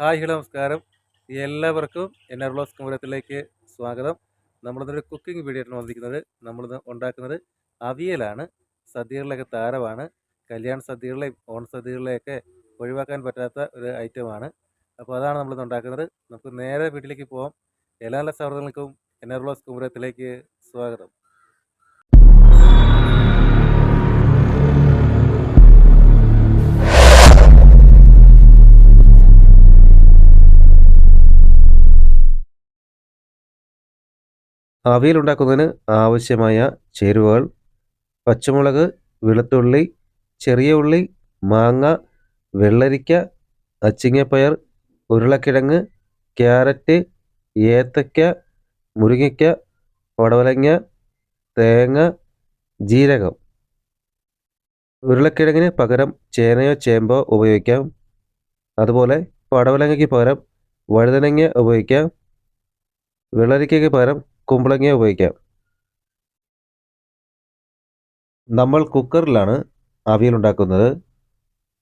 Hi hello നമസ്കാരം. എല്ലാവർക്കും R blows കുമരത്തിലേക്ക് സ്വാഗതം. നമ്മളിന്നൊരു കുക്കിംഗ് വീഡിയോ ആണ് വന്നിരിക്കുന്നത്. നമ്മളിന്ന് ഉണ്ടാക്കുന്നത് അവിയലാണ്. സദ്യകളിലൊക്കെ താരമാണ്. കല്യാണ സദ്യകളിലെയും ഓൺ സദ്യകളിലെയൊക്കെ ഒഴിവാക്കാൻ പറ്റാത്ത ഒരു ഐറ്റമാണ്. അപ്പോൾ അതാണ് നമ്മളിന്ന് ഉണ്ടാക്കുന്നത്. നമുക്ക് നേരെ വീട്ടിലേക്ക് പോകാം എല്ലാ സൗഹൃദങ്ങൾക്കും ആർ ബ്ലോസ് കുമരത്തിലേക്ക് സ്വാഗതം. അവിയൽ ഉണ്ടാക്കുന്നതിന് ആവശ്യമായ ചേരുവകൾ പച്ചമുളക് വെളുത്തുള്ളി ചെറിയ ഉള്ളി മാങ്ങ വെള്ളരിക്ക അച്ചിങ്ങപ്പയർ ഉരുളക്കിഴങ്ങ് ക്യാരറ്റ് ഏത്തക്ക മുരിങ്ങയ്ക്ക പടവലങ്ങ തേങ്ങ ജീരകം. ഉരുളക്കിഴങ്ങിന് പകരം ചേനയോ ചേമ്പോ ഉപയോഗിക്കാം. അതുപോലെ പടവലങ്ങയ്ക്ക് പകരം വഴുതനങ്ങ ഉപയോഗിക്കാം. വെള്ളരിക്കയ്ക്ക് പകരം കുമ്പളങ്ങ ഉപയോഗിക്കാം. നമ്മൾ കുക്കറിലാണ് അവിയൽ ഉണ്ടാക്കുന്നത്.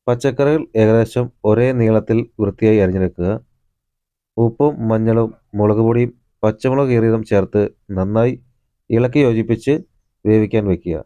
പച്ചക്കറികൾ ഏകദേശം ഒരേ നീളത്തിൽ വൃത്തിയായി അരിഞ്ഞെടുക്കുക. ഉപ്പും മഞ്ഞളും മുളക് പൊടിയും പച്ചമുളക് കീറിയതും ചേർത്ത് നന്നായി ഇളക്കി യോജിപ്പിച്ച് വേവിക്കാൻ വയ്ക്കുക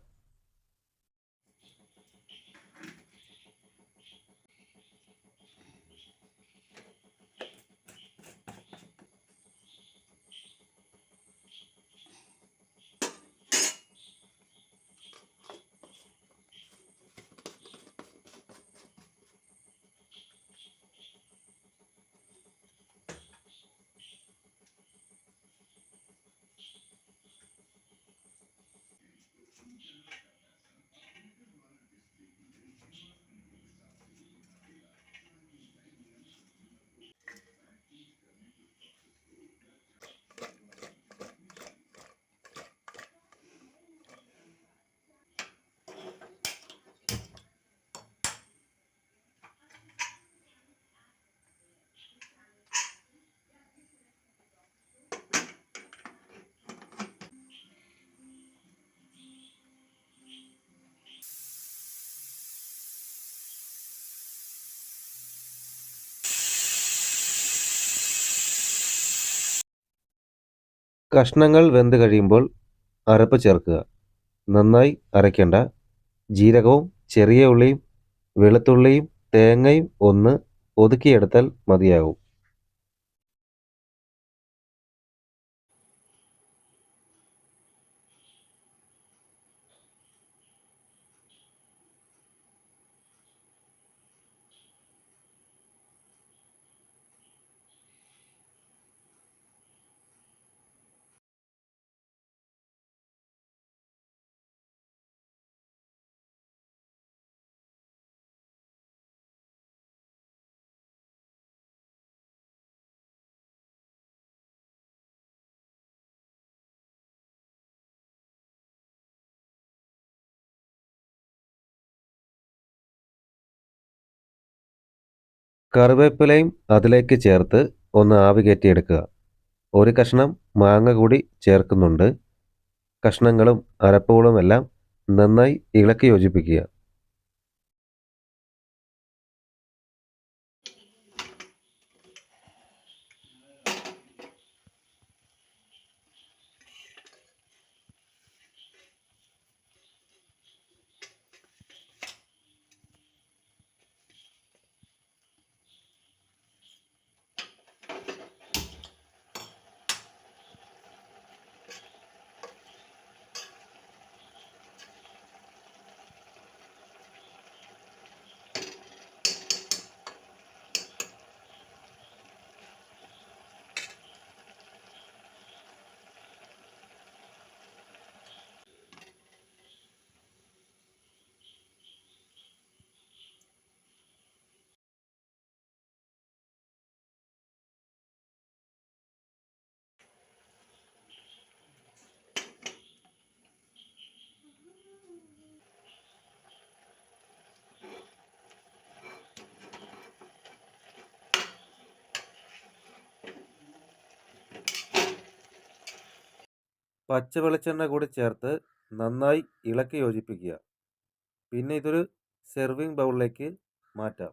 കഷ്ണങ്ങൾ വെന്ത് കഴിയുമ്പോൾ അരപ്പ് ചേർക്കുക. നന്നായി അരയ്ക്കേണ്ട. ജീരകവും ചെറിയ ഉള്ളിയും വെളുത്തുള്ളിയും തേങ്ങയും ഒന്ന് ഒതുക്കിയെടുത്താൽ മതിയാകും. കറിവേപ്പിലയും അതിലേക്ക് ചേർത്ത് ഒന്ന് ആവി കയറ്റിയെടുക്കുക. ഒരു കഷ്ണം മാങ്ങ കൂടി ചേർക്കുന്നുണ്ട്. കഷ്ണങ്ങളും അരപ്പുകളുമെല്ലാം നന്നായി ഇളക്കി യോജിപ്പിക്കുക. പച്ച വെളിച്ചെണ്ണ കൂടി ചേർത്ത് നന്നായി ഇളക്കി യോജിപ്പിക്കുക. പിന്നെ ഇതൊരു സെർവിങ് ബൗളിലേക്ക് മാറ്റാം.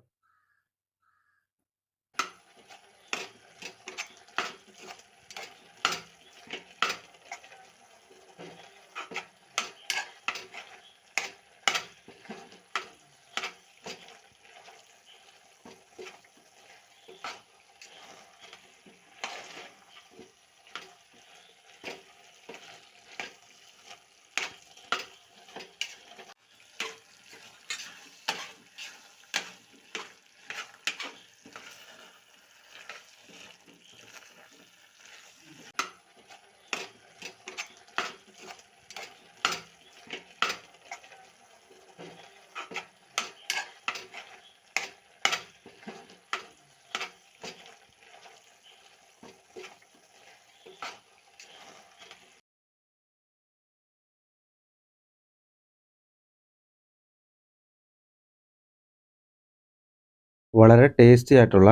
വളരെ ടേസ്റ്റി ആയിട്ടുള്ള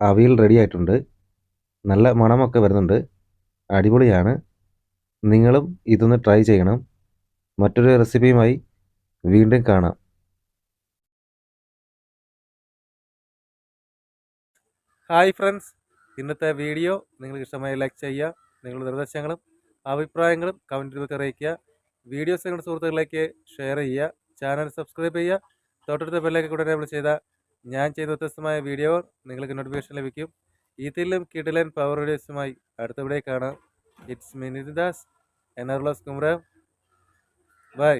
അവിയൽ റെഡി ആയിട്ടുണ്ട്. നല്ല മണമൊക്കെ വരുന്നുണ്ട്. അടിപൊളിയാണ്. നിങ്ങളും ഇതൊന്ന് ട്രൈ ചെയ്യണം. മറ്റൊരു റെസിപ്പിയുമായി വീണ്ടും കാണാം. ഹായ് ഫ്രണ്ട്സ് ഇന്നത്തെ വീഡിയോ നിങ്ങൾക്ക് ഇഷ്ടമായി ലൈക്ക് ചെയ്യുക. നിങ്ങളുടെ നിർദ്ദേശങ്ങളും അഭിപ്രായങ്ങളും കമന്റ് രൂപത്തിൽ അറിയിക്കുക. വീഡിയോസ് നിങ്ങളുടെ സുഹൃത്തുക്കളിലേക്ക് ഷെയർ ചെയ്യുക. ചാനൽ സബ്സ്ക്രൈബ് ചെയ്യുക. തൊട്ടടുത്ത ബെല്ലൊക്കെ കൂടെ എനേബിൾ ചെയ്താൽ ഞാൻ ചെയ്ത വ്യത്യസ്തമായ വീഡിയോ നിങ്ങൾക്ക് നോട്ടിഫിക്കേഷൻ ലഭിക്കും. ഇതിലും കിടിലൻ പവർ വീഡിയോസുമായി അടുത്ത വീഡിയോ കാണാം. It's Minidas N R bye